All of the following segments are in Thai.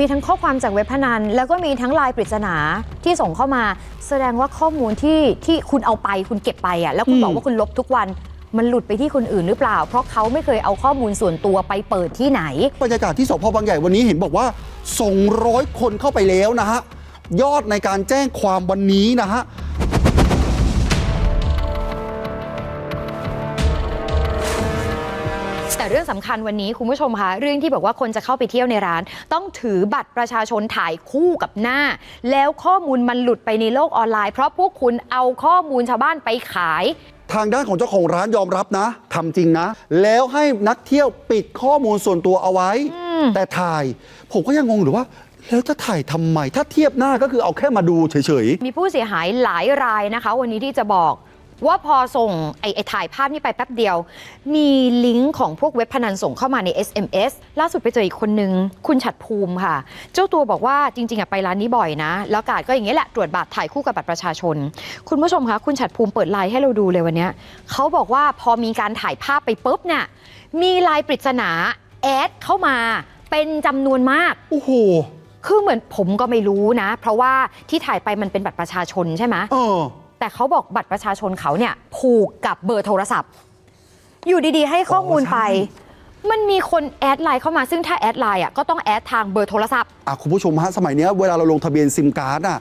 มีทั้งข้อความจากเว็บพนัน แล้วก็มีทั้งไลน์ปริศนาที่ส่งเข้ามา แสดงว่าข้อมูลที่ที่คุณเอาไปคุณเก็บไปอะแล้วคุณอืมบอกว่าคุณลบทุกวันมันหลุดไปที่คนอื่นหรือเปล่า เพราะเขาไม่เคยเอาข้อมูลส่วนตัวไปเปิดที่ไหน บรรยากาศที่สพบางใหญ่วันนี้เห็นบอกว่าส่งร้อยคนเข้าไปแล้วนะฮะยอดในการแจ้งความวันนี้นะฮะ แต่เรื่องสำคัญวันนี้คุณผู้ชมคะเรื่องที่บอกว่าคนจะเข้าไปเที่ยวในร้าน ต้องถือบัตรประชาชนถ่ายคู่กับหน้า แล้วข้อมูลมันหลุดไปในโลกออนไลน์ เพราะพวกคุณเอาข้อมูลชาวบ้านไปขาย ทางด้านของเจ้าของร้านยอมรับนะทำจริงนะ แล้วให้นักเที่ยวปิดข้อมูลส่วนตัวเอาไว้ แต่ถ่าย ผมก็ยังงงอยู่ว่าแล้วจะถ่ายทำไม ถ้าเทียบหน้าก็คือเอาแค่มาดูเฉยมีผู้เสียหายหลายรายนะคะ วันนี้ที่จะบอก ว่าพอส่งไอ้ไอ้ถ่ายภาพนี้ไปแป๊บเดียว มีลิงก์ของพวกเว็บพนันส่งเข้ามาใน SMS ล่าสุดไปเจออีกคนนึง คุณฉัดภูมิค่ะ เจ้าตัวบอกว่าจริงๆอะไปร้านนี้บ่อยนะ แล้วกาดก็อย่างนี้ยแหละ ตรวจบัตรถ่ายคู่กับบัตรประชาชน คุณผู้ชมคะคุณฉัดภูมิเปิดไลน์ให้เราดูเลยวันเนี้ยเขาบอกว่าพอมีการถ่ายภาพไปปุ๊บเนี่ยมีไลน์ปริศนาแอดเข้ามาเป็นจำนวนมากๆโอ้โห คือเหมือนผมก็ไม่รู้นะ เพราะว่าที่ถ่ายไปมันเป็นบัตรประชาชนใช่ไหม เออ แต่เขาบอกบัตรประชาชนเขาเนี่ยผูกกับเบอร์โทรศัพท์ อยู่ดีๆ ให้ข้อมูลไปอ๋อใช่มันมีคนแอดไลน์เข้ามาซึ่งถ้าแอดไลน์อะก็ต้องแอดทางเบอร์โทรศัพท์ อะคุณผู้ชมฮะสมัยเนี้ยเวลาเราลงทะเบียนซิมการ์ดอะ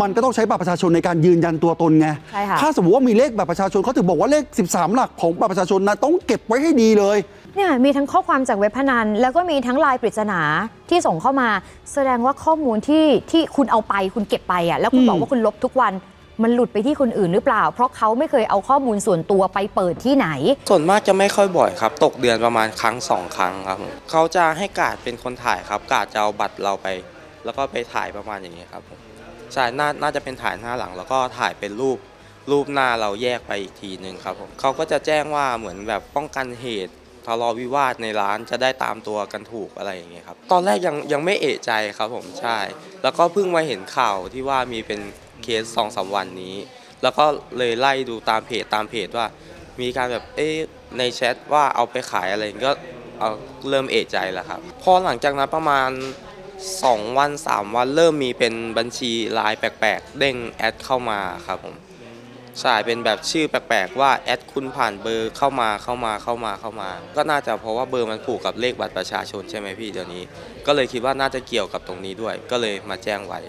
มันก็ต้องใช้บัตรประชาชนในการยืนยันตัวตนไง ใช่ค่ะ ถ้าสมมติว่ามีเลขบัตรประชาชนเขาถึงบอกว่าเลข 13 หลักของบัตรประชาชนนะต้องเก็บไว้ให้ดีเลย เนี่ยมีทั้งข้อความจากเว็บพนัน แล้วก็มีทั้งไลน์ปริศนาที่ส่งเข้ามา แสดงว่าข้อมูลที่ที่คุณเอาไปคุณเก็บไปอะแล้วคุณอืมบอกว่าคุณลบทุกวัน มันหลุดไปที่คนอื่นหรือเปล่า เพราะเขาไม่เคยเอาข้อมูลส่วนตัวไปเปิดที่ไหน ส่วนมากจะไม่ค่อยบ่อยครับ ตกเดือนประมาณครั้งสองครั้งครับผมเขาจะให้กาดเป็นคนถ่ายครับ กาดจะเอาบัตรเราไป แล้วก็ไปถ่ายประมาณอย่างนี้ครับผมใช่นาน่าจะเป็นถ่ายหน้าหลัง แล้วก็ถ่ายเป็นรูปรูปหน้าเราแยกไปอีกทีหนึ่งครับผมเขาก็จะแจ้งว่าเหมือนแบบป้องกันเหตุทะเลาะวิวาทในร้านจะได้ตามตัวกันถูกอะไรอย่างเงี้ยครับ ตอนแรกยังยังไม่เอะใจครับผมใช่ แล้วก็เพิ่งมาเห็นข่าวที่ว่ามีเป็นเคสสองสามวันนี้ แล้วก็เลยไล่ดูตามเพจตามเพจว่า มีการแบบเอ๊ะในแชทว่าเอาไปขายอะไรก็เอาเริ่มเอะใจแล้วครับ พอหลังจากนั้นประมาณ 2 วัน 3 วันเริ่มมีเป็นบัญชีไลน์แปลกๆ เด้งแอดเข้ามาครับผมใช่เป็นแบบชื่อแปลกๆว่าแอดคุณผ่านเบอร์เข้ามาเข้ามาเข้ามาเข้ามา ก็น่าจะเพราะว่าเบอร์มันผูกกับเลขบัตรประชาชนใช่ไหมพี่เดี๋ยวนี้ ก็เลยคิดว่าน่าจะเกี่ยวกับตรงนี้ด้วย ก็เลยมาแจ้งไว้